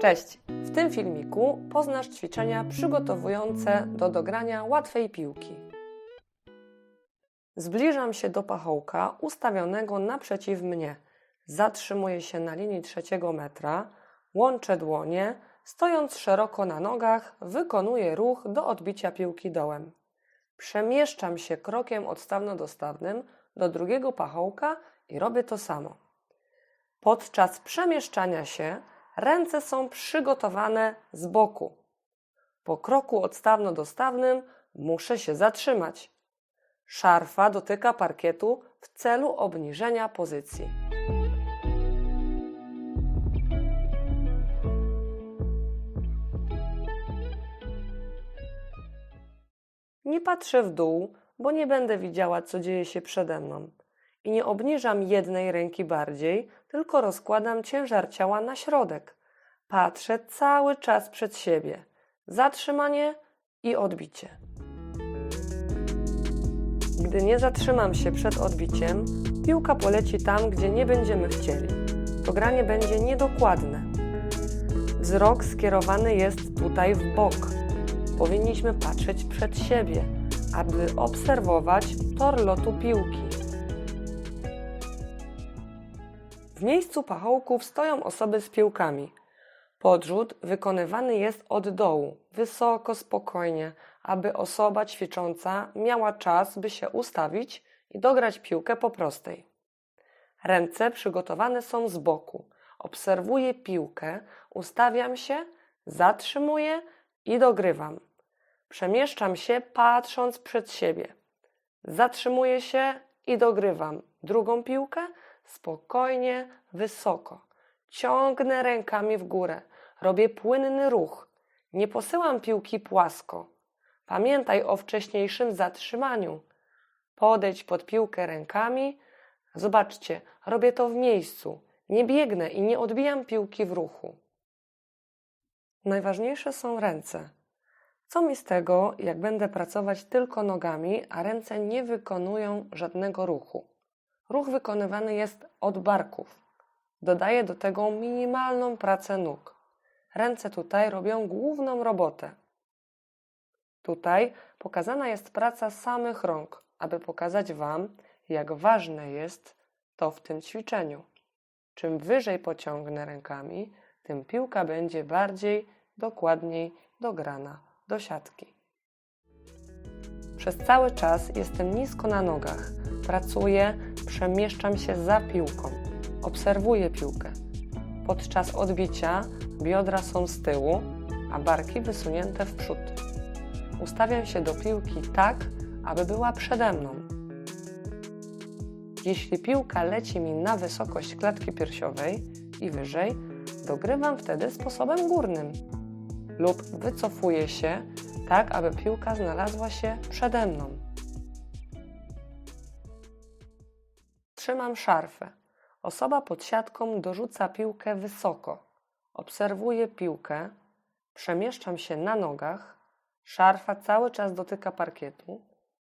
Cześć! W tym filmiku poznasz ćwiczenia przygotowujące do dogrania łatwej piłki. Zbliżam się do pachołka ustawionego naprzeciw mnie. Zatrzymuję się na linii trzeciego metra, łączę dłonie, stojąc szeroko na nogach, wykonuję ruch do odbicia piłki dołem. Przemieszczam się krokiem odstawno-dostawnym do drugiego pachołka i robię to samo. Podczas przemieszczania się ręce są przygotowane z boku. Po kroku odstawno-dostawnym muszę się zatrzymać. Szarfa dotyka parkietu w celu obniżenia pozycji. Nie patrzę w dół, bo nie będę widziała, co dzieje się przede mną. I nie obniżam jednej ręki bardziej, tylko rozkładam ciężar ciała na środek. Patrzę cały czas przed siebie. Zatrzymanie i odbicie. Gdy nie zatrzymam się przed odbiciem, piłka poleci tam, gdzie nie będziemy chcieli. To granie będzie niedokładne. Wzrok skierowany jest tutaj w bok. Powinniśmy patrzeć przed siebie, aby obserwować tor lotu piłki. W miejscu pachołków stoją osoby z piłkami. Podrzut wykonywany jest od dołu, wysoko, spokojnie, aby osoba ćwicząca miała czas, by się ustawić i dograć piłkę po prostej. Ręce przygotowane są z boku. Obserwuję piłkę, ustawiam się, zatrzymuję i dogrywam. Przemieszczam się patrząc przed siebie. Zatrzymuję się i dogrywam drugą piłkę spokojnie, wysoko. Ciągnę rękami w górę. Robię płynny ruch. Nie posyłam piłki płasko. Pamiętaj o wcześniejszym zatrzymaniu. Podejdź pod piłkę rękami. Zobaczcie, robię to w miejscu. Nie biegnę i nie odbijam piłki w ruchu. Najważniejsze są ręce. Co mi z tego, jak będę pracować tylko nogami, a ręce nie wykonują żadnego ruchu? Ruch wykonywany jest od barków. Dodaję do tego minimalną pracę nóg. Ręce tutaj robią główną robotę. Tutaj pokazana jest praca samych rąk, aby pokazać Wam, jak ważne jest to w tym ćwiczeniu. Czym wyżej pociągnę rękami, tym piłka będzie bardziej, dokładniej dograna do siatki. Przez cały czas jestem nisko na nogach. Pracuję, przemieszczam się za piłką. Obserwuję piłkę. Podczas odbicia biodra są z tyłu, a barki wysunięte w przód. Ustawiam się do piłki tak, aby była przede mną. Jeśli piłka leci mi na wysokość klatki piersiowej i wyżej, dogrywam wtedy sposobem górnym lub wycofuję się tak, aby piłka znalazła się przede mną. Trzymam szarfę. Osoba pod siatką dorzuca piłkę wysoko. Obserwuję piłkę, przemieszczam się na nogach, szarfa cały czas dotyka parkietu,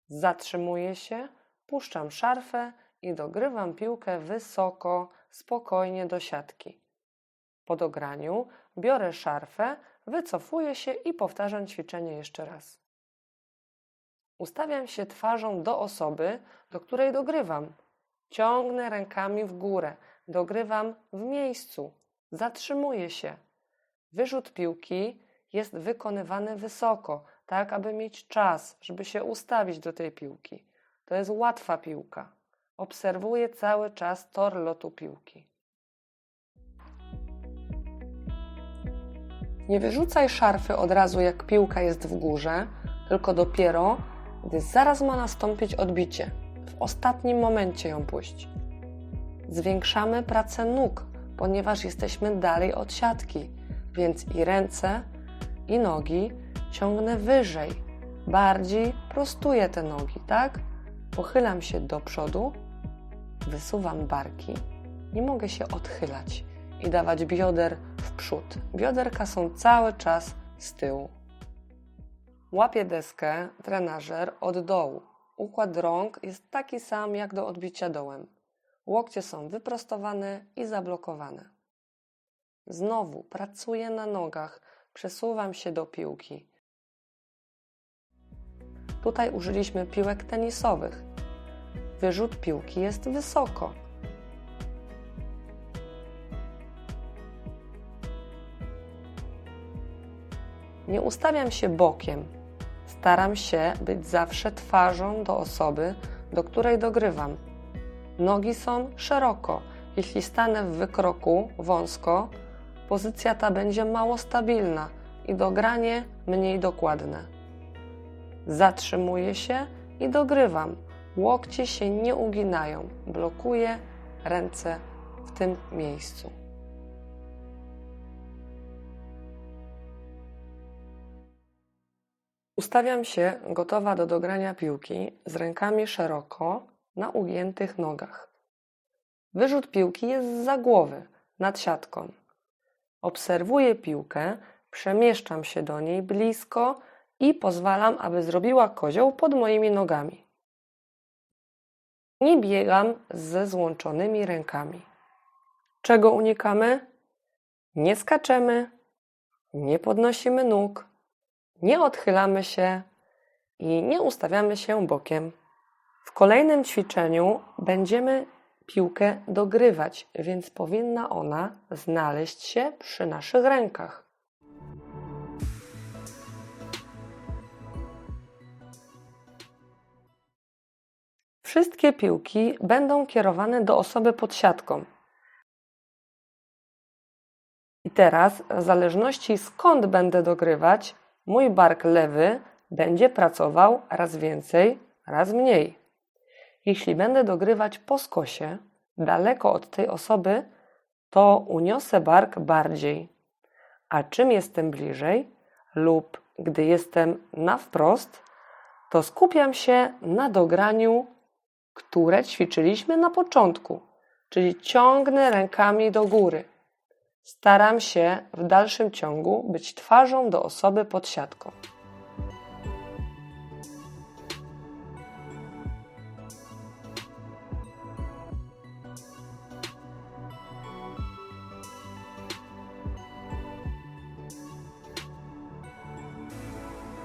zatrzymuję się, puszczam szarfę i dogrywam piłkę wysoko, spokojnie do siatki. Po dograniu biorę szarfę, wycofuję się i powtarzam ćwiczenie jeszcze raz. Ustawiam się twarzą do osoby, do której dogrywam. Ciągnę rękami w górę, dogrywam w miejscu, zatrzymuję się. Wyrzut piłki jest wykonywany wysoko, tak aby mieć czas, żeby się ustawić do tej piłki. To jest łatwa piłka. Obserwuję cały czas tor lotu piłki. Nie wyrzucaj szarfy od razu, jak piłka jest w górze, tylko dopiero, gdy zaraz ma nastąpić odbicie. Ostatnim momencie ją puść. Zwiększamy pracę nóg, ponieważ jesteśmy dalej od siatki, więc i ręce, i nogi ciągnę wyżej. Bardziej prostuję te nogi, tak? Pochylam się do przodu, wysuwam barki. Nie mogę się odchylać i dawać bioder w przód. Bioderka są cały czas z tyłu. Łapię deskę, trenażer od dołu. Układ rąk jest taki sam jak do odbicia dołem. Łokcie są wyprostowane i zablokowane. Znowu pracuję na nogach, przesuwam się do piłki. Tutaj użyliśmy piłek tenisowych. Wyrzut piłki jest wysoko. Nie ustawiam się bokiem. Staram się być zawsze twarzą do osoby, do której dogrywam. Nogi są szeroko. Jeśli stanę w wykroku wąsko, pozycja ta będzie mało stabilna i dogranie mniej dokładne. Zatrzymuję się i dogrywam. Łokcie się nie uginają. Blokuję ręce w tym miejscu. Ustawiam się gotowa do dogrania piłki z rękami szeroko na ugiętych nogach. Wyrzut piłki jest za głowy, nad siatką. Obserwuję piłkę, przemieszczam się do niej blisko i pozwalam, aby zrobiła kozioł pod moimi nogami. Nie biegam ze złączonymi rękami. Czego unikamy? Nie skaczemy, nie podnosimy nóg, nie odchylamy się i nie ustawiamy się bokiem. W kolejnym ćwiczeniu będziemy piłkę dogrywać, więc powinna ona znaleźć się przy naszych rękach. Wszystkie piłki będą kierowane do osoby pod siatką. I teraz, w zależności skąd będę dogrywać, mój bark lewy będzie pracował raz więcej, raz mniej. Jeśli będę dogrywać po skosie, daleko od tej osoby, to uniosę bark bardziej. A czym jestem bliżej, lub gdy jestem na wprost, to skupiam się na dograniu, które ćwiczyliśmy na początku, czyli ciągnę rękami do góry. Staram się w dalszym ciągu być twarzą do osoby pod siatką.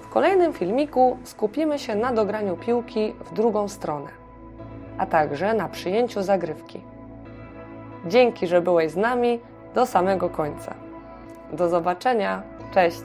W kolejnym filmiku skupimy się na dograniu piłki w drugą stronę, a także na przyjęciu zagrywki. Dzięki, że byłeś z nami do samego końca. Do zobaczenia. Cześć!